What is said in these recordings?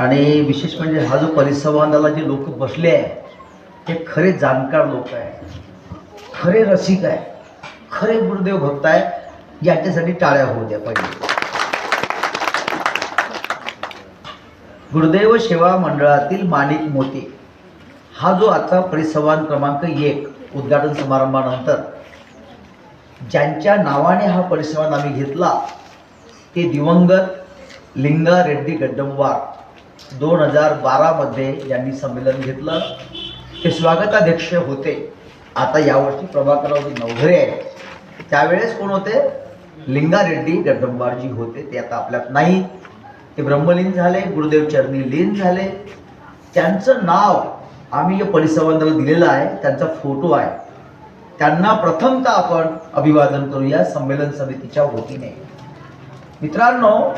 आणि विशेष म्हणजे हा जो परिसंवादाला जे लोक बसले आहे ते खरे जाणकार लोक आहे खरे रसिक आहे खरे गुरुदेव भक्त आहे याच्यासाठी टाळ्या होऊ द्या पाहिजे. गुरुदेव सेवा मंडळातील माणिक मोती हा जो आजचा परिसंवाद क्रमांक एक उद्घाटन समारंभानंतर ज्यांच्या नावाने हा परिसंवाद आम्ही घेतला ते दिवंगत लिंगा रेड्डी गड्डमवार. दोन हजार बारामध्ये यांनी संमेलन घेतलं. ते स्वागताध्यक्ष होते. आता यावर्षी प्रभाकरराव नवघरे आहेत. त्यावेळेस कोण होते? लिंगारेड्डी रेड्डी होते. ते आता आपल्यात नाही. ते ब्रह्मलीन झाले गुरुदेव चरणी लीन झाले. त्यांचं नाव आम्ही या परिसंवादाला दिलेलं आहे त्यांचा फोटो आहे. त्यांना प्रथमतः आपण अभिवादन करूया संमेलन समितीच्या वतीने. मित्रांनो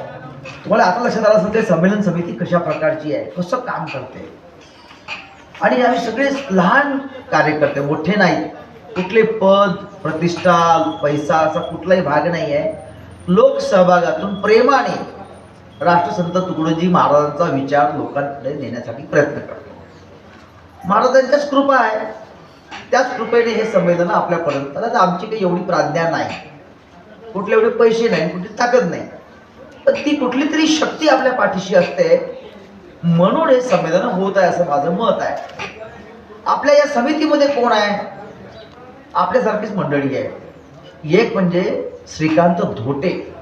तुम्हाला आता लक्षात आलं असेल ते संमेलन समिती कशा प्रकारची आहे कसं काम करते? आणि आम्ही सगळे लहान कार्यकर्ते मोठे नाही कुठले पद प्रतिष्ठा पैसा असा कुठलाही भाग नाही आहे लोकसहभागातून प्रेमाने राष्ट्रसंत तुकडोजी महाराजांचा विचार लोकांकडे नेण्यासाठी प्रयत्न करतो महाराजांच्याच कृपा आहे. त्याच कृपेने हे संमेलन आपल्यापर्यंत आमची काही एवढी प्राज्ञा नाही. कुठले एवढे पैसे नाही कुठली ताकद नाही. पण ती कुठली तरी शक्ती आपल्या पाठीशी असते. म्हणून हे संमेलन होत आहे असं माझं मत आहे. आपल्या या समितीमध्ये कोण आहे? आपल्यासारखीच मंडळी आहे. एक म्हणजे श्रीकांत धोटे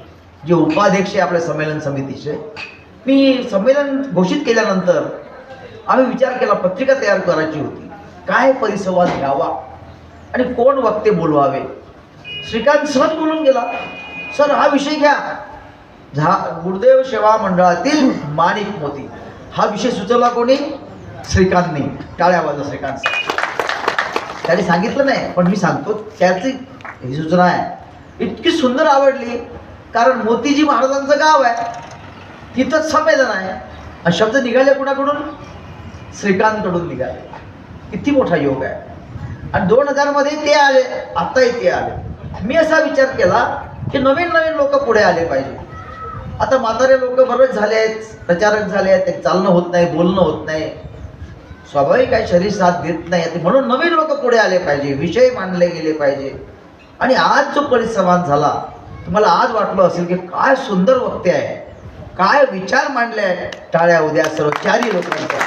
जे उपाध्यक्ष आहे आपल्या संमेलन समितीचे. मी संमेलन घोषित केल्यानंतर आम्ही विचार केला पत्रिका तयार करायची होती. काय परिसंवाद घ्यावा? आणि कोण वक्ते बोलवावे? श्रीकांत सहज बोलून गेला सर हा विषय घ्या. झा गुरुदेव सेवा मंडळातील माणिक मोती. हा विषय सुचवला कोणी? श्रीकांतने टाळ्या वाजवा श्रीकांत. त्याने सांगितलं नाही पण मी सांगतो त्याची ही सूचना आहे. इतकी सुंदर आवडली कारण मोतीजी महाराजांचं गाव आहे. तिथंच संमेलन आहे. आणि शब्द निघाले कुणाकडून? श्रीकांतकडून निघाले. किती मोठा योग आहे. आणि दोन हजारमध्ये ते आले आत्ताही ते आले. मी असा विचार केला की नवीन नवीन लोक पुढे आले पाहिजे. आता म्हातारे लोक बरेच झाले आहेत प्रचारक झाले आहेत ते चालणं होत नाही बोलणं होत नाही. स्वाभाविक आहे शरीर साथ देत नाही. ते म्हणून नवीन लोक पुढे आले पाहिजे विषय मांडले गेले पाहिजे. आणि आज जो परिसंवाद झाला तुम्हाला आज वाटलं असेल की काय सुंदर वक्ते आहे काय विचार मांडले आहे टाळ्या उद्या सर्व चारही लोकांच्या.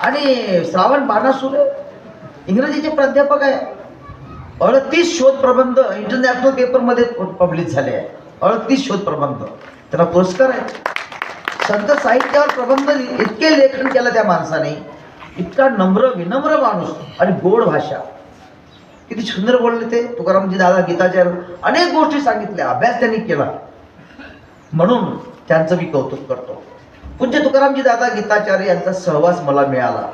आणि श्रावण बाणासुरे इंग्रजीचे प्राध्यापक आहे. अडतीस शोध प्रबंध इंटरनॅशनल पेपरमध्ये पब्लिश झाले आहे अडतीस शोध प्रबंध. त्यांना पुरस्कार आहे संत साहित्यावर प्रबंध इतके लेखन केलं त्या माणसाने. इतका नम्र विनम्र माणूस आणि गोड भाषा. किती सुंदर बोलले ते. तुकारामजी दादा गीताचार्य अनेक गोष्टी सांगितल्या. अभ्यास त्यांनी केला. म्हणून त्यांचं मी कौतुक करतो. पूज्य तुकारामजी दादा गीताचार्य यांचा सहवास मला मिळाला.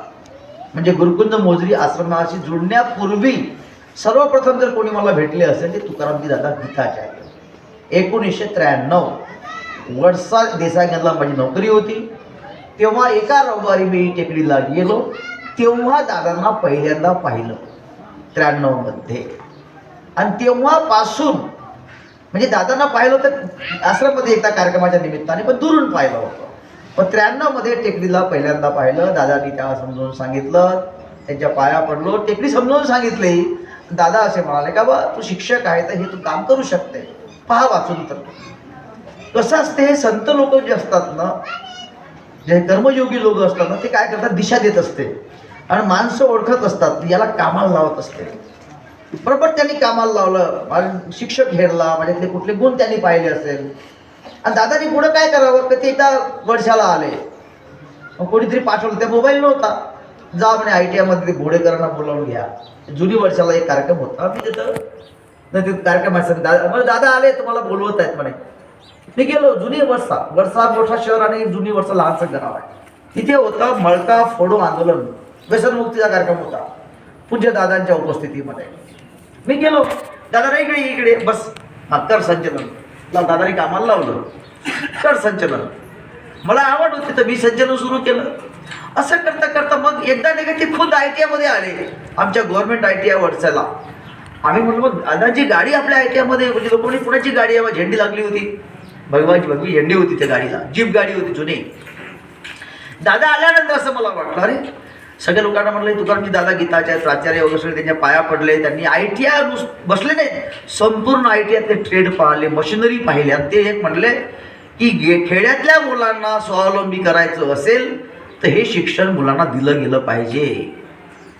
म्हणजे गुरुकुंद मोजरी आश्रमाशी जुळण्यापूर्वी सर्वप्रथम जर कोणी मला भेटले असेल ते तुकारामजी दादा गीताचार्य. एकोणीसशे त्र्याण्णव. वडसा देसाईगंजला माझी नोकरी होती. तेव्हा एका रविवारी मी टेकडीला गेलो. तेव्हा दादांना पहिल्यांदा पाहिलं. त्र्याण्णवमध्ये आणि तेव्हापासून म्हणजे दादांना पाहिलं तर आश्रममध्ये एकदा कार्यक्रमाच्या निमित्ताने पण दुरून पाहिलं होतं. पण त्र्याण्णवमध्ये टेकडीला पहिल्यांदा पाहिलं. दादांनी त्याला समजावून सांगितलं. त्यांच्या पाया पडलो. टेकडी समजावून सांगितली. दादा असे म्हणाले का बा तू शिक्षक आहे तर हे तू काम करू शकते. पहा वाचून तर. कसं असते हे संत लोक जे असतात ना जे कर्मयोगी लोक असतात ना ते काय करतात? दिशा देत असते. आणि माणसं ओळखत असतात याला कामाला लावत असते. बरोबर त्यांनी कामाला लावलं. माझा शिक्षक हेरला माझ्यातले म्हणजे कुठले गुण त्यांनी पाहिले असेल. आणि दादानी पुढं काय करावं? का ते एकदा वर्षाला आले. मग कोणीतरी पाठवलं. त्या मोबाईल नव्हता. जा म्हणे आय टी आयमध्ये घोडेकरांना बोलावून घ्या. जुनी वर्षाला एक कार्यक्रम होता. मी तिथं नाही ते कार्यक्रम असेल. दादा मला म्हणजे दादा आले तुम्हाला बोलवत आहेत म्हणे. मी गेलो जुनी वर्षा वर्षा मोठा शहर आणि जुनी वर्षा लहानसं गाव आहे. तिथे होतं मळका फोडो आंदोलन. व्यसनमुक्तीचा कार्यक्रम होता. पूज्य दादांच्या उपस्थितीमध्ये. मी गेलो. दादा इकडे इकडे. बस. हा कर संचलन. दादाने कामाला लावलं. कर संचलन. मला आवड होती तर मी संचलन सुरू केलं. असं करता करता मग एकदा नाही का ते खुद आय टी आयमध्ये आले. आमच्या गव्हर्नमेंट आय टी आय वडसाला आम्ही म्हटलं मग दादांची गाडी आपल्या आय टी आयमध्ये म्हणजे लोकांनी कुणाची गाडी आहे झेंडी लागली होती. भगवानची भगवी झेंडी होती त्या गाडीला. जीप गाडी होती जुनी. दादा आल्यानंतर असं मला वाटलं अरे सगळ्या लोकांना म्हटलं तुकारामजी दादा गीताचे प्राचार्य वगैरे सगळे त्यांच्या पाया पडले त्यांनी आय टी आय बसले नाहीत. संपूर्ण आय टी आयतले ट्रेड पाहिले मशिनरी पाहिले. आणि ते एक म्हणले की गे खेड्यातल्या मुलांना स्वावलंबी करायचं असेल तर हे शिक्षण मुलांना दिलं गेलं पाहिजे.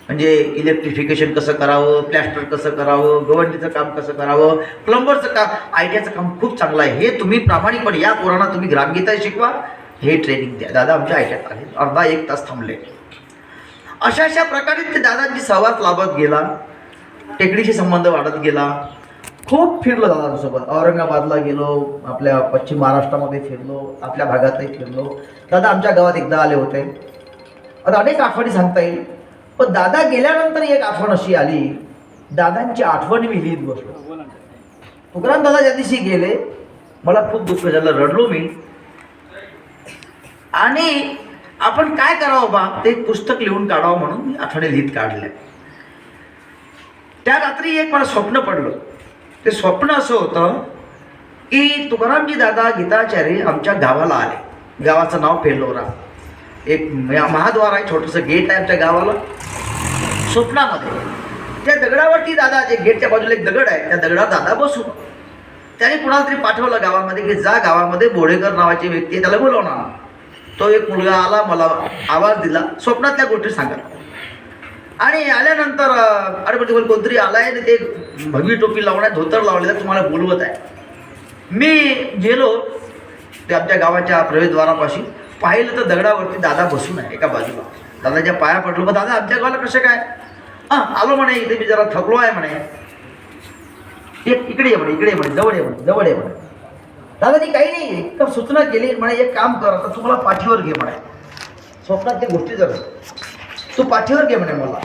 म्हणजे इलेक्ट्रिफिकेशन कसं करावं प्लॅस्टर कसं करावं गवंडीचं काम कसं करावं प्लंबरचं काम आय टी आयचं काम खूप चांगलं आहे. हे तुम्ही प्रामाणिकपणे या पोरांना तुम्ही ग्रामगीता शिकवा. हे ट्रेनिंग द्या. दादा आमच्या आयट्यात आले अर्धा एक तास थांबले. अशा अशा प्रकारे ते दादांची सहवास लाभत गेला. टेकडीशी संबंध वाढत गेला. खूप फिरलो दादांसोबत. औरंगाबादला गेलो आपल्या पश्चिम महाराष्ट्रामध्ये फिरलो आपल्या भागातही फिरलो. दादा आमच्या गावात एकदा आले होते. आता अनेक आठवणी सांगता येईल. पण दादा गेल्यानंतर एक आठवण अशी आली. दादांची आठवण मी लिहित बसलो. तुकाराम दादा ज्या दिवशी गेले मला खूप दुःख झालं रडलो मी. आणि आपण काय करावं बा? ते पुस्तक लिहून काढावं म्हणून मी आठवणी लिहित काढले त्या रात्री एक मला स्वप्न पडलं. ते स्वप्न असं होतं की तुकारामजी दादा गीताचार्य आमच्या गावाला आले. गावाचं नाव पेलोरा एक महाद्वार आहे छोटंसं गेट आहे आमच्या गावाला. स्वप्नामध्ये. त्या दगडावरती दादा जे गेटच्या बाजूला एक दगड आहे त्या दगडावर दादा बसून त्याने कुणाला तरी पाठवलं गावामध्ये की जा गावामध्ये बोडेकर नावाची व्यक्ती आहे त्याला बोलवणार. तो एक मुलगा आला मला आवाज दिला. स्वप्नातल्या गोष्टी सांगत. आणि आल्यानंतर अं, अरे म्हणजे कोणतरी आला आणि ते भगवी टोपी लावण्यात धोतर लावलेलं तुम्हाला बोलवत आहे. मी गेलो ते आमच्या गावाच्या प्रवेशद्वारापाशी. पाहिलं तर दगडावरती दादा बसून आहे एका बाजूला. दादाच्या पाया पडलो. मग दादा आमच्या गावाला कसं काय? हां आलो म्हणे इथे मी जरा थकलो आहे म्हणे. एक इकडे ये म्हणे इकडे म्हणे जवळ ये म्हणे जवळ ये म्हणे. दादानी काही नाही एकदम सूचना केली म्हणे एक काम कर आता तुम्हाला पाठीवर घे म्हणे. स्वप्नात ते गोष्टी जर तू पाठीवर घे म्हणे मला.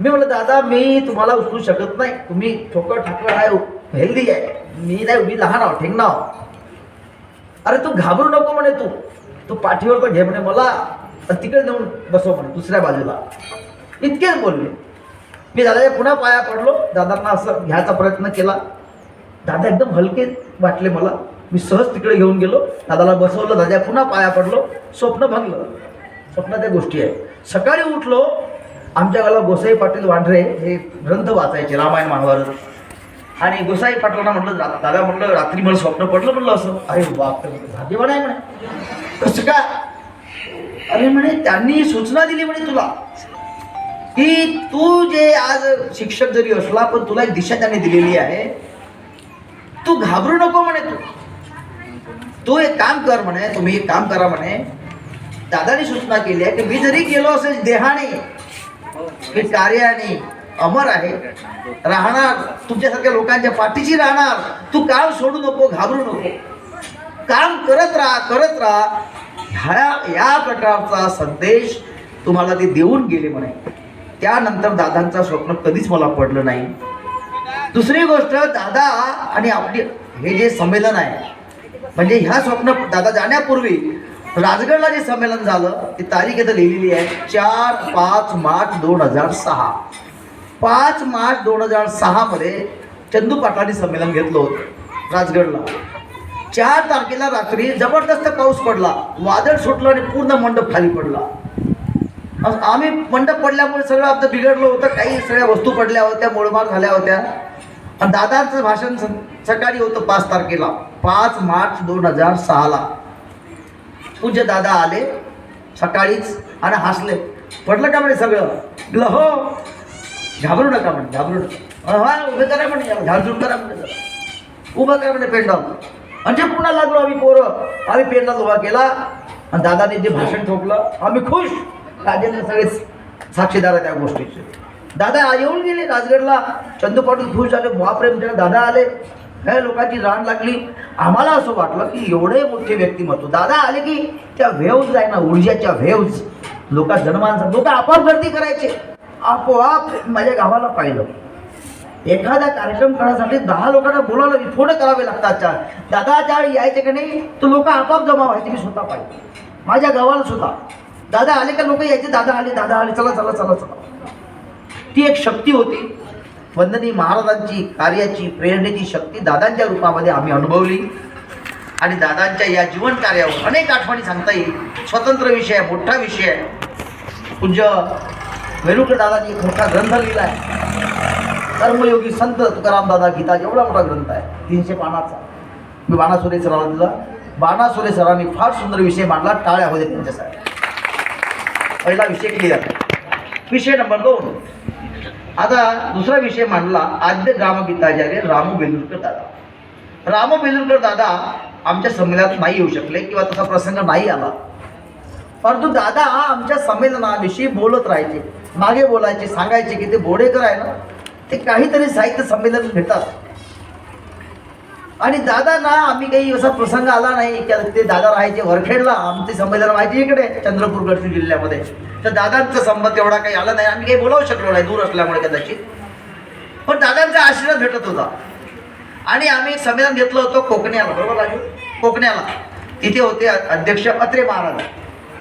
मी म्हणलं दादा मी तुम्हाला उचलू शकत नाही. तुम्ही ठोकर ठाकर आहे हेल्दी आहे. मी नाही मी लहान आहो ठेंगणा आहो. अरे तू घाबरू नको म्हणे तू. तो पाठीवर तर घे म्हणे मला तिकडे नेऊन बसव म्हणे दुसऱ्या बाजूला. इतकेच बोलले. मी दादा पुन्हा पाया पडलो. दादांना असं घ्यायचा प्रयत्न केला. दादा एकदम हलके वाटले मला. मी सहज तिकडे घेऊन गेलो. दादाला बसवलं. दादा पुन्हा पाया पडलो. स्वप्न भंगलं. स्वप्न त्या गोष्टी आहे सकाळी उठलो. आमच्या गावाला गोसाई पाटील वांढरे हे ग्रंथ वाचायचे रामायण महाभारत. आणि गोसाई पाटलांना म्हटलं दादा म्हटलं रात्री मला स्वप्न पडलं म्हटलं असं. अरे बाप भाग्यवान आहे म्हणे. कसं का अरे म्हणे त्यांनी सूचना दिली म्हणे तुला. की तू जे आज शिक्षक जरी असला पण तुला एक दिशा त्यांनी दिलेली आहे. तू घाबरू नको म्हणे तू. तू एक काम कर म्हणे तुम्ही एक काम करा म्हणे. दादानी सूचना केली आहे की मी जरी गेलो असेल देहाने मी कार्याने अमर आहे राहणार तुमच्यासारख्या लोकांच्या पाठीशी राहणार. तू काम सोडू नको घाबरू नको. काम करत राहा करत राहा. ह्या या प्रकारचा संदेश तुम्हाला ते देऊन गेले म्हणे. त्यानंतर दादांचं स्वप्न कधीच मला पडलं नाही. दुसरी गोष्ट दादा आणि आपली हे जे संमेलन आहे म्हणजे ह्या स्वप्न दादा जाण्यापूर्वी राजगडला जे संमेलन झालं ती तारीख इथं लिहिलेली आहे चार पाच मार्च दोन हजार सहा. पाच मार्च दोन हजार सहामध्ये चंदू पाटलांनी संमेलन घेतलं होतं राजगडला. चार तारखेला रात्री जबरदस्त पाऊस पडला. वादळ सुटलं आणि पूर्ण मंडप खाली पडला. आम्ही मंडप पडल्यामुळे सगळं आपलं बिघडलं होतं. काही सगळ्या वस्तू पडल्या होत्या मोडमार झाल्या होत्या. आणि दादांचं भाषण सकाळी होतं पाच तारखेला. पाच मार्च दोन हजार सहाला. पूज्य दादा आले सकाळीच आणि हसले. पडलं का म्हणे सगळं? ल हो. घाबरू नका म्हणे घाबरू नका. हा उभे करा म्हणे याला, करा म्हणे उभं करा म्हणे पेंडॉल म्हणजे पुन्हा लागलो आम्ही पोरं आम्ही पेंडॉल उभा केला. आणि दादाने जे भाषण ठोकलं. आम्ही खुश. राजेंद्र सगळे साक्षीदार त्या गोष्टीचे. दादा येऊन गेले राजगडला. चंदू पाटील खुश झाले. बापरे म्हणजे दादा आले. काय लोकांची रान लागली. आम्हाला असं वाटलं की एवढे मोठे व्यक्तिमत्व. दादा आले की त्या व्हेव्ज आहे ना ऊर्जाच्या व्हेव्ज लोक जनमानसा लोक आपोआप गर्दी करायचे. आपोआप माझ्या गावाला पाहिलं. एखादा कार्यक्रम करण्यासाठी दहा लोकांना बोलावलं फोन करावे लागतात चार दादा चार यायचे का नाही तर लोक आपाप जमा व्हायचे मी स्वतः पाहिजे माझ्या गावाला सुद्धा. दादा आले का लोक यायचे? दादा आले दादा आले. चला चला चला चला. ती एक शक्ती होती. वंदनी महाराजांची कार्याची प्रेरणेची शक्ती दादांच्या रूपामध्ये आम्ही अनुभवली. आणि दादांच्या या जीवन कार्यावर अनेक आठवणी सांगता येईल. स्वतंत्र विषय आहे मोठा विषय आहे. पूज्य वेणुकर दादानी एक मोठा ग्रंथ लिहिला आहे. कर्मयोगी संत तुकाराम दादा गीता एवढा मोठा ग्रंथ आहे. तीनशे पानाचा मी बाणासुरे सरांना दिला. बाणासुरे सरांनी फार सुंदर विषय मांडला टाळ्या होते त्यांच्यासाठी. पहिला विषय क्लिअर विषय नंबर दोन. आता दुसरा विषय मांडला आद्य ग्रामगीताचार्य रामू बेलुरकर दादा. रामू बेलुरकर दादा आमच्या संमेलनात नाही येऊ शकले किंवा तसा प्रसंग नाही आला. परंतु दादा आमच्या संमेलनाविषयी बोलत राहायचे. मागे बोलायचे सांगायचे की ते बोडेकर आहे ना? ते काहीतरी साहित्य संमेलन घेतात आणि दादा ना आम्ही काही असा प्रसंग आला नाही ते दादा राहायचे वरखेडला आमचे संमेलन व्हायचे इकडे चंद्रपूर गडचिरोली जिल्ह्यामध्ये. तर दादांचा संबंध एवढा काही आला नाही आम्ही काही बोलावू शकलो नाही दूर असल्यामुळे कदाचित. पण दादांचा आशीर्वाद भेटत होता. आणि आम्ही संमेलन घेतलं होतं कोकण्याला बरोबर राजू? कोकण्याला. तिथे होते अध्यक्ष अत्रे महाराज.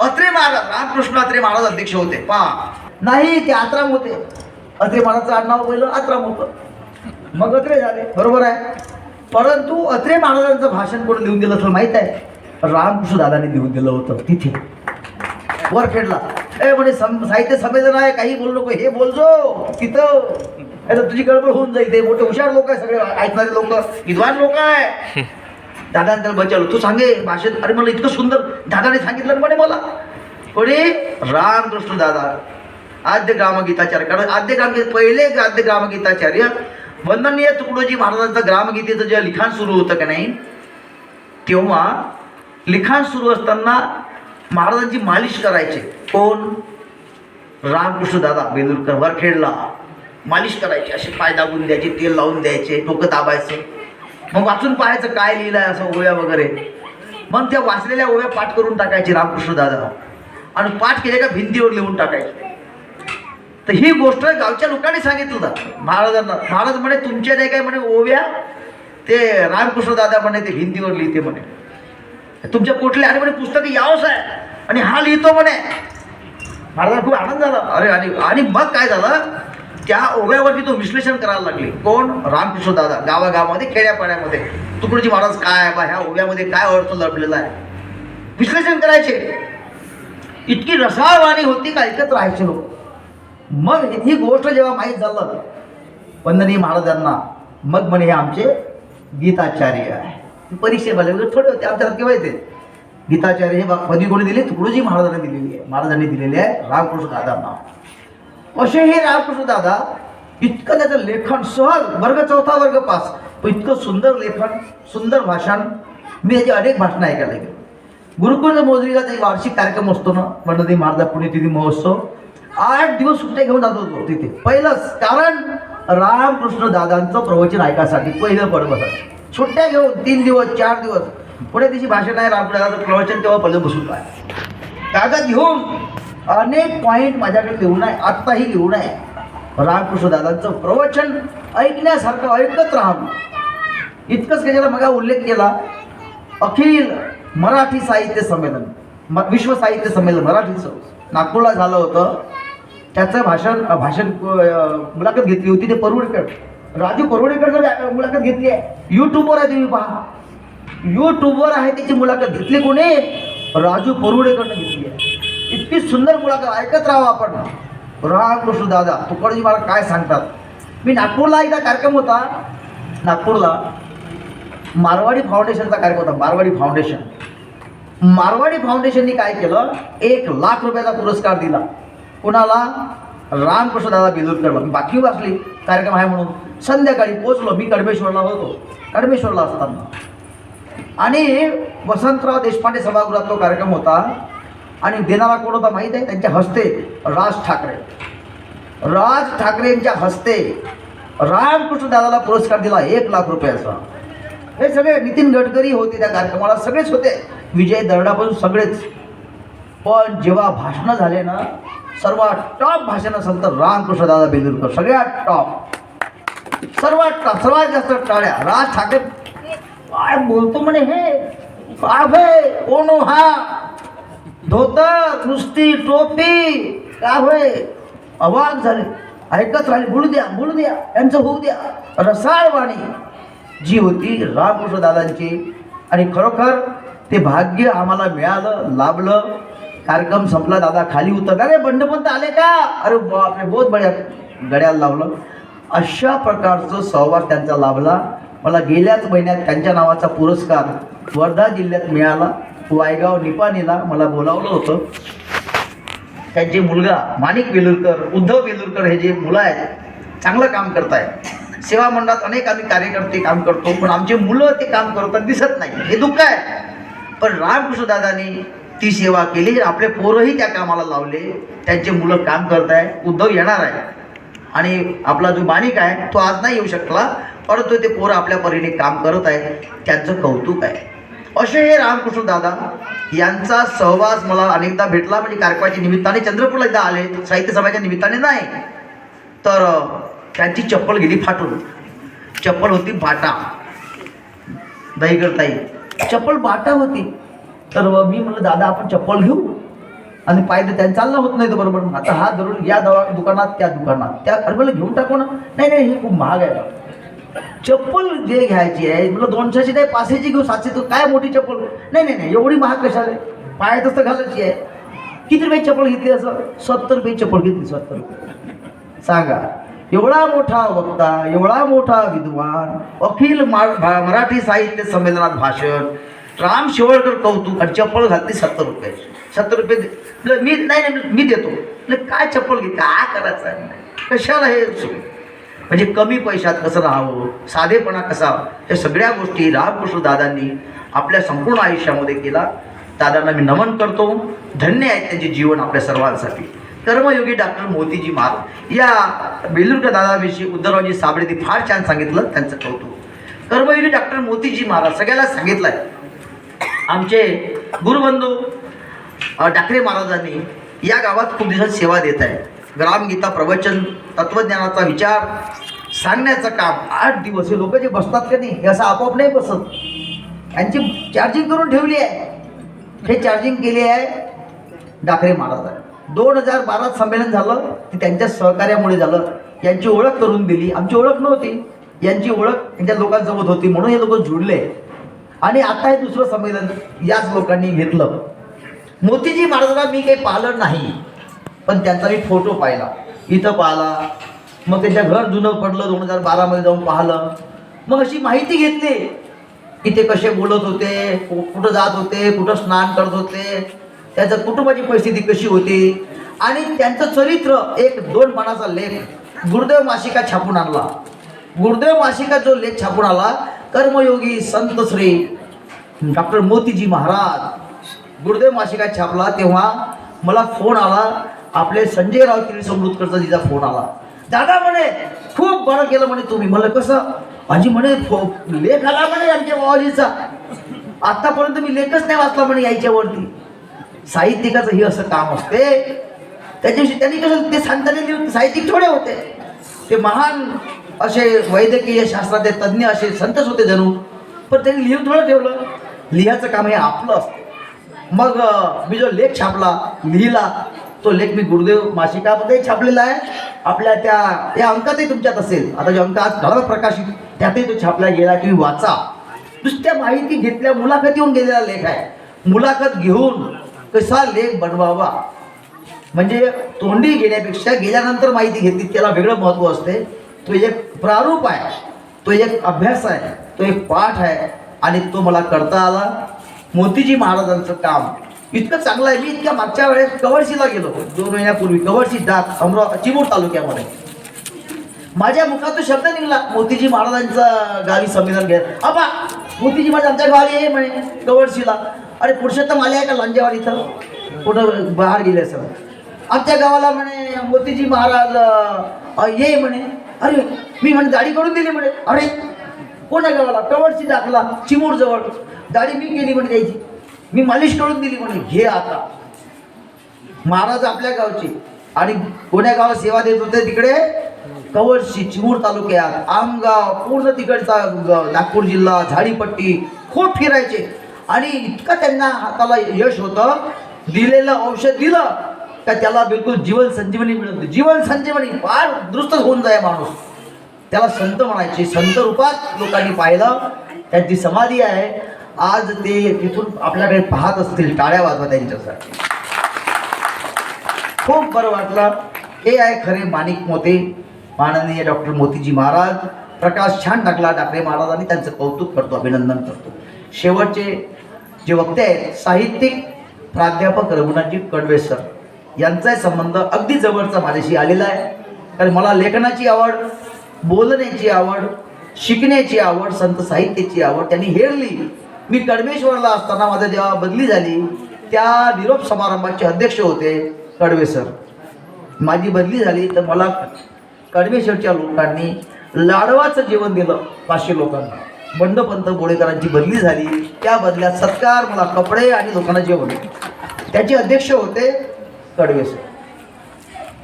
अत्रे महाराज रामकृष्ण अत्रे महाराज अध्यक्ष होते. पहा. नाही ते आत्राम होते. अत्रे महाराजचं आडनाव पहिलं आत्राम होतं. मग अत्रे झाले. बरोबर आहे? परंतु अत्रे महाराजांचं भाषण कोण लिहून दिलं असं माहीत आहे? रामकृष्ण दादाने लिहून दिलं होतं तिथे. वरखेडला ए म्हणे सम साहित्य संमेलन आहे काही बोल नको हे बोलजो तिथं. आता तुझी गडबड होऊन जाईल ते मोठे हुशार लोक आहे सगळे ऐकणारे लोक विद्वान लोक आहे. दादाने त्याला बचावलं. तू सांगे भाषेत अरे मला इतकं सुंदर दादाने सांगितलं म्हणे मला. कोणी रामकृष्ण दादा आद्य ग्रामगीताचार्य. कारण आद्य ग्रामगीत पहिले आद्य ग्रामगीताचार्य. वंदनीय तुकडोजी महाराजांचं ग्रामगीतेचं जेव्हा लिखाण सुरू होतं का नाही तेव्हा लिखाण सुरू असताना महाराजांची मालिश करायचे. कोण? रामकृष्ण दादा वरखेडला. मालिश करायची असे पाय दाबून द्यायचे तेल लावून द्यायचे डोकं दाबायचं. मग वाचून पाहायचं काय लिहिलं आहे असं ओव्या वगैरे. मग त्या वाचलेल्या ओव्या पाठ करून टाकायची रामकृष्ण दादा. आणि पाठ केले का भिंतीवर लिहून टाकायचे. तर ही गोष्ट गावच्या लोकांनी सांगितलं महाराजांना महाराज म्हणे तुमच्या जे काय म्हणे ओव्या? ते रामकृष्ण दादा म्हणे ते हिंदीवर लिहिते म्हणे. तुमच्या कुठले आणि म्हणे पुस्तक यावंच आहे. आणि हा लिहितो म्हणे. महाराजांना खूप आनंद झाला. अरे आणि आणि मग काय झालं? त्या ओव्यावरती तो विश्लेषण करायला लागले. कोण? रामकृष्ण दादा. गावागावामध्ये खेड्यापाड्यामध्ये. तुकडोजी महाराज काय आहे बा? ह्या ओव्यामध्ये काय अर्थ लपलेला आहे? विश्लेषण करायचे. इतकी रसाळवाणी होती का? ऐकत राहायचे लोक. मग ही गोष्ट जेव्हा माहीत झालं वंदनी महाराजांना मग म्हणे हे आमचे गीताचार्य आहे. परीक्षेवाले वगैरे म्हणजे थोडे होते आमच्या केव्हा येते. गीताचार्य हे बा- पदवी कोणी दिली तुकडोजी महाराजांनी दिलेली आहे. महाराजांनी दिलेली आहे रामकृष्ण दादांना. असे हे रामकृष्ण दादा इतकं त्याचं लेखन सहज वर्ग चौथा वर्ग पास इतकं सुंदर लेखन सुंदर भाषण मी त्याची अनेक भाषणं ऐकायला गेलो. गुरुकुल मोजरीला एक वार्षिक कार्यक्रम असतो ना वनदी महाराजा पुण्यतिथी महोत्सव आठ दिवस सुट्ट्या घेऊन जात होतो. तिथे. पहिलंच कारण रामकृष्ण दादांचं प्रवचन ऐकायसाठी पहिलं पर्व सुट्ट्या घेऊन तीन दिवस चार दिवस. पुढे तिची भाषण आहे रामकृष्ण प्रवचन तेव्हा पहिलं बसून काय कागद घेऊन अनेक पॉईंट माझ्याकडे लिहून आहे आत्ताही लिहून आहे रामकृष्ण दादांचं प्रवचन ऐकण्यासारखं ऐकत राहावं इतकंच त्याच्याला मग उल्लेख केला. अखिल मराठी साहित्य संमेलन विश्व साहित्य संमेलन मराठीचं नागपूरला झालं होतं. त्याचं भाषण भाषण मुलाखत घेतली होती ते परवडेकर. राजू परवडेकर मुलाखत घेतली आहे. यूट्यूबवर आहे तुम्ही पहा. यूट्यूबवर आहे त्याची मुलाखत घेतली कोणी? राजू परवडेकरनं घेतली आहे. इतकी सुंदर मुलाखत ऐकत राहावं आपण. रामकृष्ण दादा तुकडजी मला काय सांगतात? मी नागपूरला एकदा कार्यक्रम होता. नागपूरला मारवाडी फाउंडेशनचा कार्यक्रम होता मारवाडी फाउंडेशन. मारवाडी फाउंडेशननी काय केलं? एक लाख रुपयाचा पुरस्कार दिला. कुणाला? रामकृष्ण दादा बेलूरकरला बाकी वाचली. कार्यक्रम आहे म्हणून. संध्याकाळी पोचलो मी कडमेश्वरला होतो. कडमेश्वरला असताना. आणि वसंतराव देशपांडे सभागृहात तो कार्यक्रम होता. आणि देणारा कोण होता माहीत आहे? त्यांच्या हस्ते राज ठाकरे. राज ठाकरेंच्या हस्ते रामकृष्ण दादाला पुरस्कार दिला. एक लाख रुपयाचा. हे सगळे नितीन गडकरी होते त्या कार्यक्रमाला. सगळेच होते. विजय दर्डापासून सगळेच. पण जेव्हा भाषणं झाले ना सर्वात टॉप भाषण असेल तर रामकृष्ण दादा सगळ्यात टॉप सर्वात टॉप सर्वात जास्त टाळ्या. राज ठाकरे काय बोलतो म्हणे हे? काय कोण हा. धोतर नुसती टोपी. काय होय अवाक झाले. ऐकत राहिले. बोलू द्या बोलू द्या. यांचं होऊ द्या. रसाळ वाणी जी होती रामकृष्ण दादांची. आणि खरोखर ते भाग्य आम्हाला मिळालं लाभलं. कार्यक्रम संपला दादा खाली उतरला अरे बंडपंत आले का? अरे बापरे बहुत बड्या गड्याला लावलं. अशा प्रकारचं सहवास त्यांचा लाभला. मला गेल्याच महिन्यात त्यांच्या नावाचा पुरस्कार वर्धा जिल्ह्यात मिळाला. वायगाव निपाणीला मला बोलावलं होतं. त्यांचे मुलगा माणिक वेलुरकर उद्धव वेलुरकर हे जे मुलं आहेत चांगलं काम करतायत. सेवा मंडळात अनेक आम्ही कार्यकर्ते काम करतो पण आमचे मुलं ते काम करतात दिसत नाही. हे दुःख आहे. पण रामकृष्ण दादांनी ती सेवा केली. आपले पोरंही त्या कामाला लावले. त्यांचे मुलं काम करत आहे उद्धव येणार आहे. आणि आपला जो माणिक आहे तो आज नाही येऊ शकला. परंतु ते पोरं आपल्या परीने काम करत आहे. त्यांचं कौतुक आहे. असे हे रामकृष्ण दादा यांचा सहवास मला अनेकदा भेटला. म्हणजे कार्यक्रमाच्या निमित्ताने चंद्रपूरला एकदा आले. साहित्य सभाच्या निमित्ताने नाही. तर त्यांची चप्पल गेली फाटून. चप्पल होती बाटा. दहीगडताई. चप्पल बाटा होती. तर मी म्हणलं दादा आपण चप्पल घेऊ. आणि पाहिजे त्यांनी चालणं होत नाही तर बरोबर. आता हा जरूर या दवा दुकानात त्या दुकानात. त्या अरे घेऊन टाकू ना. नाही नाही हे खूप महाग आहे. चप्पल जे घ्यायची आहे म्हणलं दोनशेची नाही पाचशेची घेऊ सातशे तू काय मोठी चप्पल? नाही नाही नाही एवढी महाग कशाला पायात तर घालायची आहे. किती रुपये चप्पल घेतली असं सत्तर रुपये चप्पल घेतली सत्तर रुपये. सांगा एवढा मोठा वक्ता एवढा मोठा विद्वान अखिल भा- मराठी साहित्य संमेलनात भाषण राम शिवळकर कौतुक आणि चप्पल घातली सत्तर रुपये. सत्तर रुपये दे- मी नाही नाही मी देतो. काय चप्पल घे काय करायचं आहे. कशाला हे म्हणजे कमी पैशात कसं राहावं? साधेपणा कसा? हे सगळ्या गोष्टी रामकृष्ण दादांनी आपल्या संपूर्ण आयुष्यामध्ये केला. दादांना मी नमन करतो. धन्य आहे त्यांचे जीवन आपल्या सर्वांसाठी. कर्मयोगी डॉक्टर मोतीजी महाराज या बेलुरकर दादाविषयी उद्धवरावजी साबळेंनी फार छान सांगितलं त्यांचं कौतुक. कर्मयोगी डॉक्टर मोतीजी महाराज सगळ्याला सांगितलं आहे आमचे गुरुबंधू डाकरे महाराजांनी या गावात खूप दिवसात सेवा देत आहे. ग्रामगीता प्रवचन तत्वज्ञानाचा विचार सांगण्याचं काम आठ दिवस हे लोक जे बसतात का नाही हे असं आपोआप नाही बसत. यांची चार्जिंग करून ठेवली आहे. हे चार्जिंग केली आहे डाकरे महाराजांनी. दोन हजार बारात संमेलन झालं ते त्यांच्या सहकार्यामुळे झालं. यांची ओळख करून दिली. आमची ओळख नव्हती. यांची ओळख त्यांच्या लोकांसोबत होती म्हणून हे लोक जुळले. आणि आता हे दुसरं संमेलन याच लोकांनी घेतलं. मोतीजी महाराजांना मी काही पाहिलं नाही पण त्यांचा मी फोटो पाहिला. इथं पाहिला. मग त्यांच्या घर जुनं पडलं दोन हजार बारामध्ये जाऊन पाहिलं. मग अशी माहिती घेतली. की ते कसे बोलत होते कुठं जात होते कुठं स्नान करत होते त्याचं कुटुंबाची परिस्थिती कशी होती? आणि त्यांचं चरित्र एक दोन पानाचा लेख गुरुदेव मासिका छापून आणला. गुरुदेव मासिका जो लेख छापून आला कर्मयोगी संत श्री डॉक्टर मोतीजी महाराज. गुरुदेव मासिका छापला तेव्हा मला फोन आला. आपले संजय राव समृद्धकरचा तिचा फोन आला. दादा म्हणे खूप बरं केलं म्हणे तुम्ही. म्हणलं कसं? आजी म्हणे फो- लेख आला म्हणे आमच्या बाबाजीचा. आतापर्यंत मी लेखच नाही वाचला म्हणे यायच्यावरती. साहित्यिकाचं हे असं काम असते. त्याच्याविषयी त्यांनी कसं ते सांगताना लिहून साहित्यिक थोडे होते. ते महान असे वैद्यकीय शास्त्राचे तज्ज्ञ असे संतच होते जणू. पण त्यांनी लिहून थोडं ठेवलं. लिहायचं काम हे आपलं असतं. मग मी जो लेख छापला लिहिला तो लेख मी गुरुदेव मासिकामध्ये छापलेला आहे. आपल्या त्या या अंकातही तुमच्यात असेल. आता जो अंक आज झाला प्रकाशित त्यातही तो छापला गेला तुम्ही वाचा. नुसत्या माहिती घेतल्या मुलाखतीहून गेलेला लेख आहे. मुलाखत घेऊन कसा लेख बनवावा? म्हणजे तोंडी गेल्यापेक्षा गेल्यानंतर माहिती घेतली त्याला वेगळं महत्त्व असते. तो एक प्रारूप आहे तो एक अभ्यास आहे तो एक पाठ आहे. आणि तो मला करता आला. मोतीजी महाराजांचं काम. इतकं चांगलं आहे. मी इतक्या मागच्या वेळेस कवडशीला गेलो. दोन महिन्यापूर्वी कवडशी जात अमराव चिमूर तालुक्यामध्ये. माझ्या मुखातून शब्द निघाला मोतीजी महाराजांचं गावी संमेलन घेत. अबा मोतीजी महाराज आमच्या गावी आहे म्हणे कवडशीला अरे पुरुषोत्तम आले आहे का लांजेवाड इथं? कुठं बाहेर गेले सर आमच्या गावाला म्हणे मोतीजी महाराज ये म्हणे. अरे मी म्हणे दाढी करून दिली म्हणे. अरे कोण्या गावाला कवडशी दाखला चिमूर जवळ. दाढी मी केली म्हणे त्याची. मी मालिश करून दिली म्हणे घे आता. महाराज आपल्या गावचे. आणि कोण्या गावाला सेवा देत होते तिकडे? कवळशी चिमूर तालुक्यात. आमगाव पूर्ण तिकडचा नागपूर जिल्हा झाडीपट्टी खूप फिरायचे. आणि इतकं त्यांना हाताला यश होतं. दिलेलं औषध दिलं. का त्याला बिलकुल जीवन संजीवनी मिळत जीवन संजीवनी फार दुरुस्त होऊन जाय माणूस. त्याला संत म्हणायचे. संत रूपात लोकांनी पाहिलं. त्यांची समाधी आहे. आज ते तिथून आपल्याकडे पाहत असतील टाळ्या वाजवा त्यांच्यासाठी. खूप बरं वाटलं. हे आहे खरे माणिक मोते. माननीय डॉक्टर मोतीजी महाराज. प्रकाश छान टाकला डाकरे महाराजांनी. त्यांचं कौतुक करतो अभिनंदन करतो. शेवटचे जे वक्ते आहेत साहित्यिक प्राध्यापक रघुनाथजी कडवे सर यांचाही संबंध अगदी जवळचा माझ्याशी आलेला आहे. कारण मला लेखनाची आवड बोलण्याची आवड शिकण्याची आवड संत साहित्याची आवड त्यांनी हेरली. मी कडमेश्वरला असताना माझ्या जेव्हा बदली झाली त्या निरोप समारंभाचे अध्यक्ष होते कडवे सर. माझी बदली झाली तर मला कडवेश्वरच्या लोकांनी लाडवाचं जेवण दिलं पाचशे लोकांना. बंडपंत बोडेकरांची बदली झाली. त्या बदल्यात सत्कार मला कपडे आणि लोकांना जेवण. त्याचे अध्यक्ष होते कडवे सर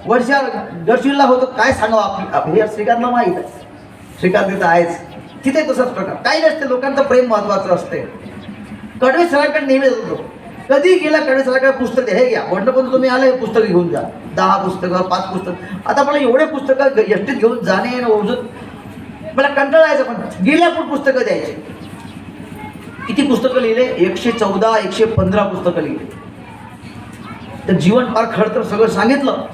वर्षा दर्शनला होतो काय सांगावं आपली आपली? श्रीकांतला माहीत आहे. श्रीकांत तिथं आहेच. तिथे तसाच प्रकार. काही नसते लोकांचं प्रेम महत्वाचं असते. कडवे सरांकडे नेहमी होतो कधी गेला कडवे सरांकडे पुस्तक? हे घ्या. बंडपंत तुम्ही आलं हे पुस्तक घेऊन जा. दहा पुस्तकं पाच पुस्तक. आता मला एवढे पुस्तकं यष्टीत घेऊन जाणे ओझून मला कंटाळायचं पण गेल्या पण पुस्तकं द्यायची. किती पुस्तकं लिहिले? एकशे चौदा एकशे पंधरा पुस्तकं लिहिले. तर जीवन फार खरं तर सगळं सांगितलं.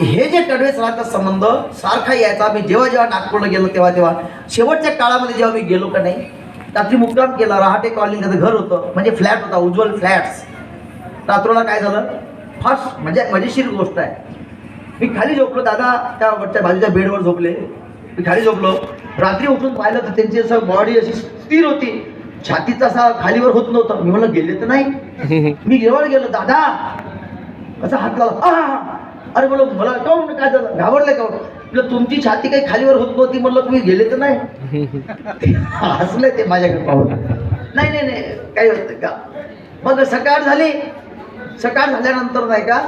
हे जे कडवे सरांचा संबंध सारखा यायचा. मी जेव्हा जेव्हा नागपूरला गेलो तेव्हा तेव्हा शेवटच्या काळामध्ये जेव्हा मी गेलो का नाही रात्री मुक्काम केला. रहाटे कॉलनी त्याचं घर होतं. म्हणजे फ्लॅट होता उज्ज्वल फ्लॅट्स रात्रोला काय झालं? फास्ट म्हणजे मजेशीर गोष्ट आहे. मी खाली झोपलो. दादा त्या वरच्या बाजूच्या बेडवर झोपले. मी खाली झोपलो. रात्री उठून पाहिलं तर त्यांची असं बॉडी अशी स्थिर होती. छातीचा असा खालीवर होत नव्हतं. मी म्हणलं गेले तर नाही. मी जवळ गेलो दादा असा हात लावला. "आह!" अरे बोलो मला काऊन काय झालं? घाबरले काऊन? म्हटलं तुमची छाती काही खालीवर होत नव्हती. म्हणलं तुम्ही गेले तर नाही. हसले ते माझ्याकडे पाहून. नाही नाही नाही काही होत का मग सकाळ झाली. सकाळ झाल्यानंतर नाही का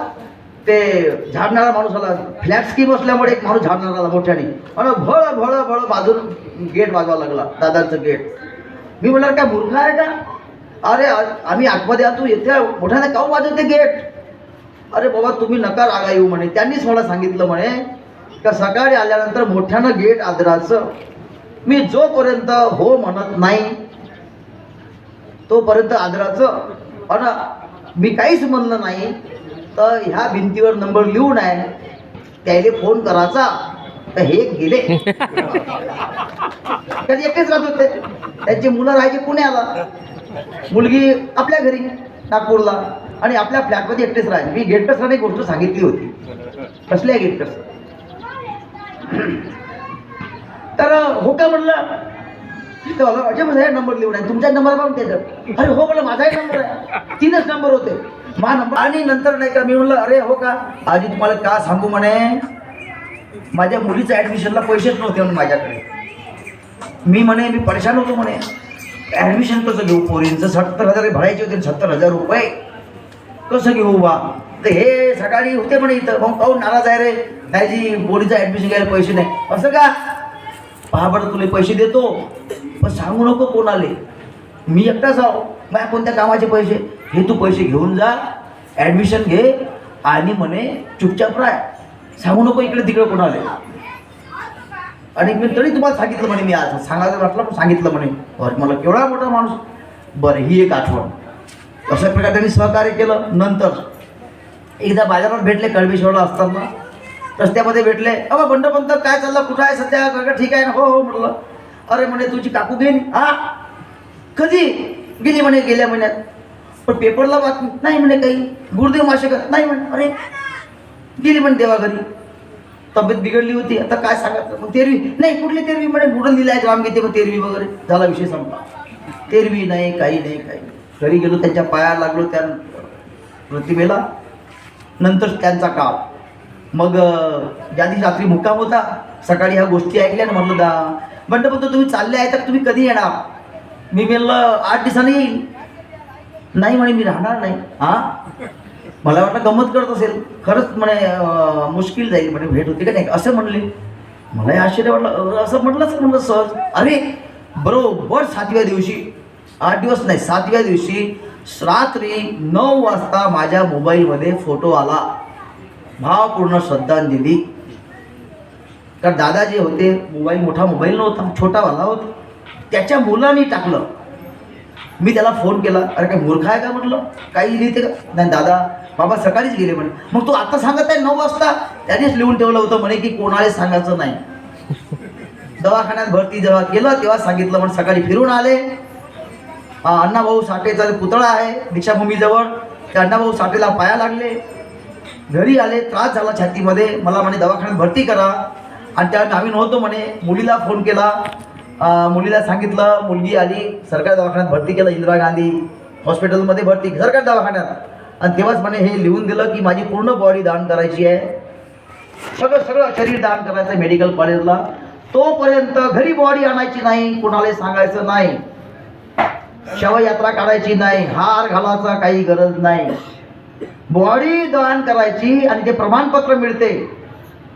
ते झाडणारा माणूस आला. फ्लॅट स्कीम असल्यामुळे एक माणूस झाडणारा आला मोठ्याने. आणि भळ भळ भळ बाजून गेट वाजवा लागला दादाचं गेट. मी म्हणलं काय मूर्ख आहे का? अरे आ- आम्ही आतमध्ये आलो येथे मोठ्याने काऊ वाजवते गेट? अरे बाबा तुम्ही नका रागा येऊ म्हणे. त्यांनीच मला सांगितलं म्हणे का सकाळी आल्यानंतर मोठ्यानं गेट आदराचं. मी जोपर्यंत हो म्हणत नाही तोपर्यंत आदराचं. आणि मी काहीच म्हणलं नाही. तर ह्या भिंतीवर नंबर लिहून आहे. त्याले फोन करायचा. तर हे गेले. कधी एकटेच राहत होते. त्यांची मुलं राहायची पुण्याला. मुलगी आपल्या घरी नागपूरला. आणि आपल्या फ्लॅटमध्ये एकटेच राहायचे मी गेट कसं एक गोष्ट सांगितली होती. कसल्या गेट कसं तर हो का म्हणलं? अजय माझा नंबर लिहून आहे तुमच्या नंबर पण त्याच्यात अरे हो म्हणलं माझाही नंबर आहे. तीनच नंबर होते. मा नंबर आणि नंतर नाही का मी म्हणलं अरे हो का? आधी तुम्हाला का सांगू म्हणे? माझ्या मुलीच्या ॲडमिशनला पैसेच नव्हते म्हणून माझ्याकडे. मी म्हणे मी परेशान होतो म्हणे. ॲडमिशन कसं घेऊ? पोरींचं सत्तर हजार भरायचे होते सत्तर हजार रुपये. कसं घेऊ बा. तर हे सकाळी होते म्हणे इथं. मग काहून नाराज आहे रे. त्याची पोरीचं ॲडमिशन घ्यायला पैसे नाही. असं का? पहा बरं तुला पैसे देतो. पण सांगू नको कोणाले. मी एकटाच आहो. माझ्या कोणत्या कामाचे पैसे? हे तू पैसे घेऊन जा. ॲडमिशन घे. आणि म्हणे चुपचाप राह. सांगू नको इकडे तिकडे कोणाले. आणि मी तरी तुम्हाला सांगितलं म्हणे मी आज. सांगायचं वाटलं पण सांगितलं म्हणे. बरं मला केवढा मोठा माणूस. बरं ही एक आठवण. अशा प्रकारे त्यांनी सहकार्य केलं. नंतर एकदा बाजारात भेटले कळमेश्वरला असताना. रस्त्यामध्ये भेटले अबा बंडपंत काय चाललं? कुठं आहे सध्या? काका ठीक आहे ना? हो हो म्हटलं. अरे म्हणे तुझी काकू घेईन हा? कधी? गेली म्हणे गेल्या महिन्यात. पण पेपरला बातमी नाही म्हणे काही. गुरुदेव मासे का नाही म्हणे. अरे गेली म्हणे देवा घरी. तब्येत बिघडली होती. आता काय सांगायचं? मग तेरवी. नाही कुठली तेरवी? म्हणे कुठं लिहिलं आहे ग्राम घेते मग तेरवी वगैरे. झाला विषय संपला. तेरवी नाही काही नाही काही नाही. घरी गेलो त्यांच्या पाया लागलो त्या प्रतिमेला. नंतर त्यांचा काळ. मग ज्या दिवशी रात्री मुक्काम होता सकाळी ह्या गोष्टी ऐकल्या ना म्हणलं दा बंड म्हणतो तुम्ही चालले आहे तर तुम्ही कधी येणार? मी म्हणलं आठ दिवसांनी येईल. नाही म्हणे मी राहणार नाही. हां? मला वाटलं गंमत करत असेल. खरंच म्हणे मुश्किल जाईल म्हणे भेट होती का नाही? असं म्हणले. मलाही आश्चर्य वाटलं. अं, असं म्हटलंच म्हणलं सहज अरे बरोबर सातव्या दिवशी आठ दिवस नाही सातव्या दिवशी रात्री नऊ वाजता माझ्या मोबाईलमध्ये फोटो आला. भावपूर्ण श्रद्धांजली. कारण दादा जे होते मोबाईल मोठा मोबाईल नव्हता छोटावाला होता. त्याच्या मुलांनी टाकलं. मी त्याला फोन केला अरे काय मूर्ख आहे का? म्हटलं. काही लिहिते का? नाही दादा बाबा सकाळीच गेले म्हणे. मग तू आता सांगत आहे नऊ वाजता त्यानेच लिहून ठेवलं होतं म्हणे की कोणाला सांगायचं नाही. दवाखान्यात भरती जेव्हा केलं तेव्हा सांगितलं म्हणून सकाळी फिरून आले. हा, अण्णाभाऊ साठेचा पुतळा आहे दीक्षाभूमीजवळ त्या अण्णाभाऊ साठेला पाया लागले. घरी आले त्रास झाला छातीमध्ये. मला म्हणे दवाखान्यात भरती करा. आणि त्या आम्ही नव्हतो म्हणे मुलीला फोन केला. मुलीला सांगितलं मुलगी आली सरकारी दवाखान्यात भरती केलं इंदिरा गांधी हॉस्पिटलमध्ये भरती सरकारी दवाखान्यात. आणि तेव्हाच म्हणे हे लिहून दिलं की माझी पूर्ण बॉडी दान करायची आहे. सगळं सगळं शरीर दान करायचं आहे मेडिकल कॉलेजला तोपर्यंत घरी बॉडी आणायची नाही कोणाला सांगायचं नाही. शवयात्रा काढायची नाही हार घालायचा काही गरज नाही. बॉडी दान करायची आणि ते प्रमाणपत्र मिळते.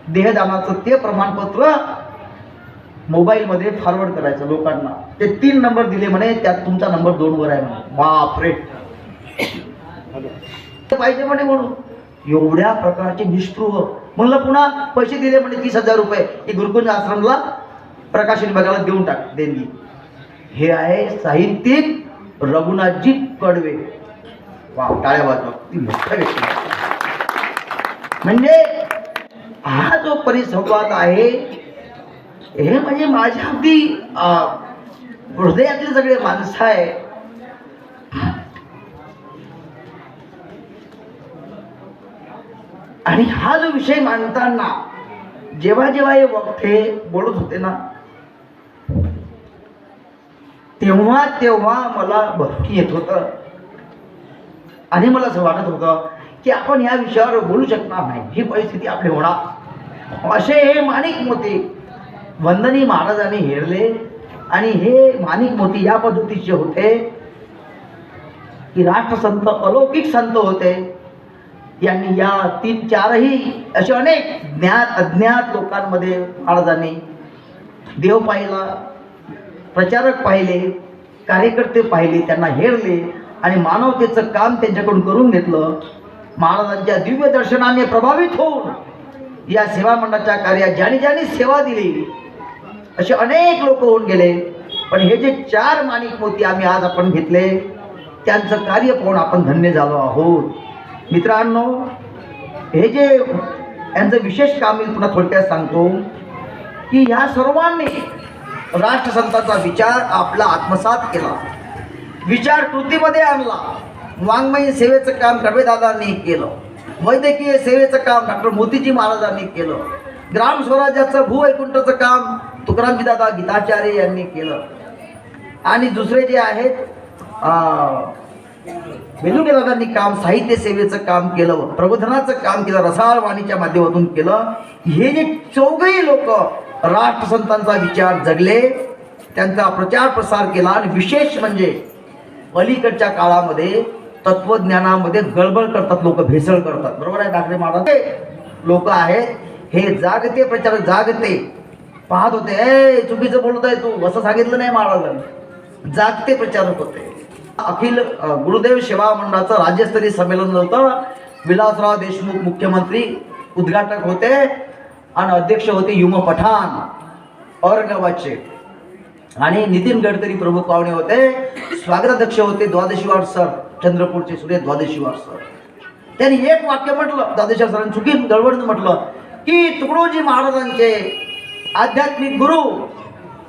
देहदानाचं ते प्रमाणपत्र मोबाईलमध्ये फॉरवर्ड करायचं लोकांना. ते तीन नंबर दिले म्हणे त्यात तुमचा नंबर दोनवर आहे म्हणे. बापरे. पाहिजे म्हणे म्हणून. एवढ्या प्रकारचे निष्ठुर म्हणलं पुन्हा पैसे दिले म्हणे तीस हजार रुपये. गुरुकुंज आश्रमला प्रकाशन विभागाला देऊन टाक देणगी. हे आहे साहित्यिक रघुनाथजी कडवे. वा टाळ्या वाजवा. ती मोठ्या व्यक्ती. म्हणजे हा जो परिसंवाद आहे हे म्हणजे माझ्या अगदी अं, हृदयातले सगळे माणसं आहे. आणि हा जो विषय मांडताना जेव्हा जेव्हा हे वक्ते बोलत होते ना तेव्हा तेव्हा मला भक्ती येत होतं. आणि मला असं वाटत होतं की आपण या विषयावर बोलू शकणार नाही. ही परिस्थिती आपली होणार. असे हे माणिक मोती वंदनी महाराजांनी हेरले. आणि हे माणिक मोती या पद्धतीचे होते की राष्ट्रसंत अलौकिक संत होते. यांनी या तीन चारही असे अनेक ज्ञात अज्ञात लोकांमध्ये महाराजांनी देव पाहिला. प्रचारक पाहिले कार्यकर्ते पाहिले त्यांना हेरले आणि मानवतेचं काम त्यांच्याकडून करून घेतलं. महाराजांच्या दिव्य दर्शनाने प्रभावित होऊन या सेवा मंडळाच्या कार्यात ज्याने ज्याने सेवा दिली असे अनेक लोक होऊन गेले. पण हे जे चार माणिक मोती आम्ही आज आपण घेतले त्यांचं कार्य पाहून आपण धन्य झालो आहोत. मित्रांनो हे जे यांचं विशेष काम मी पुन्हा थोडक्यात सांगतो की ह्या सर्वांनी राष्ट्रसंतांचा विचार आपला आत्मसात केला. विचार कृतीमध्ये आणला. वाङ्मयी सेवेचं काम कडवेदादांनी केलं. वैद्यकीय सेवेचं काम डॉक्टर मोतीजी महाराजांनी केलं. ग्राम स्वराज्याचं भूवैकुंठचं काम तुकारामजी दादा गीताचार्य यांनी केलं. आणि दुसरे जे आहेत अं, दादांनी काम साहित्य सेवेचं काम केलं प्रबोधनाचं काम केलं रसाळवाणीच्या माध्यमातून केलं. हे जे चौघही लोक राष्ट्रसंतांचा विचार जगले त्यांचा प्रचार प्रसार केला आणि विशेष म्हणजे अलीकडच्या काळामध्ये तत्वज्ञानामध्ये गडबड करतात लोक भेसळ करतात. बरोबर आहे ठाकरे महाराज लोक आहेत हे जागते प्रचार जागते. पाहत होते ए चुकीचं बोलत आहे तू. असं सांगितलं नाही महाराजांनी. जागते प्रचारक होते. अखिल गुरुदेव सेवा मंडळाचं राज्यस्तरीय संमेलन होतं. विलासराव देशमुख मुख्यमंत्री उद्घाटक होते. आणि अध्यक्ष होते युम पठाण औरंगाबादचे. आणि नितीन गडकरी प्रमुख पाहुणे होते. स्वागताध्यक्ष होते द्वादशीवार सर चंद्रपूरचे सुरे द्वादशीवार सर. त्यांनी एक वाक्य म्हटलं द्वादशीवार सरांनी चुकीन दळवडून म्हटलं की तुकडोजी महाराजांचे आध्यात्मिक गुरु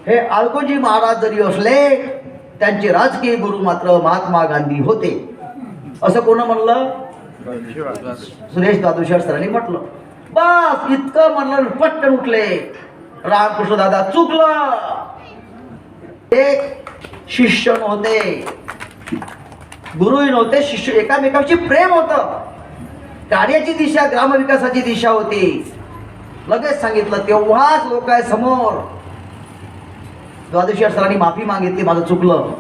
हे आळकोजी महाराज जरी असले त्यांचे राजकीय गुरु मात्र महात्मा गांधी होते. असं कोण म्हणलं? सुरेश द्वादशीवार सरांनी म्हटलं. बस इतकं म्हणलं पटकन उठले. रामकृष्ण दादा चुकलं. एक शिष्य नव्हते. गुरुही नव्हते शिष्य एकामेकांशी प्रेम होतं. कार्याची दिशा ग्रामविकासाची दिशा होती. लगेच सांगितलं तेव्हाच लोक आहे समोर. द्वादशी सरांनी माफी मागितली माझं चुकलं.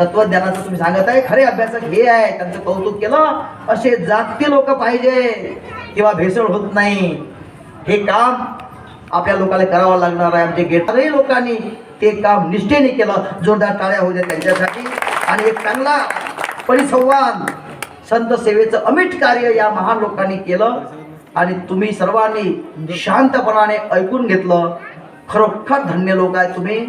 तत्वज्ञानाचं तुम्ही सांगत आहे खरे अभ्यासक हे आहे त्यांचं कौतुक केलं असे जागते लोक पाहिजे किंवा भेसळ होत नाही. हे काम आपल्या लोकांना करावं लागणार आहे. आमचे गेटारही लोकांनी ते काम निष्ठेने केलं. जोरदार टाळ्या होऊ द्या त्यांच्यासाठी. आणि एक चांगला परिसंवाद संत सेवेचं अमिट कार्य या महान लोकांनी केलं. आणि तुम्ही सर्वांनी शांतपणाने ऐकून घेतलं. खरोखर धन्य लोक आहे तुम्ही.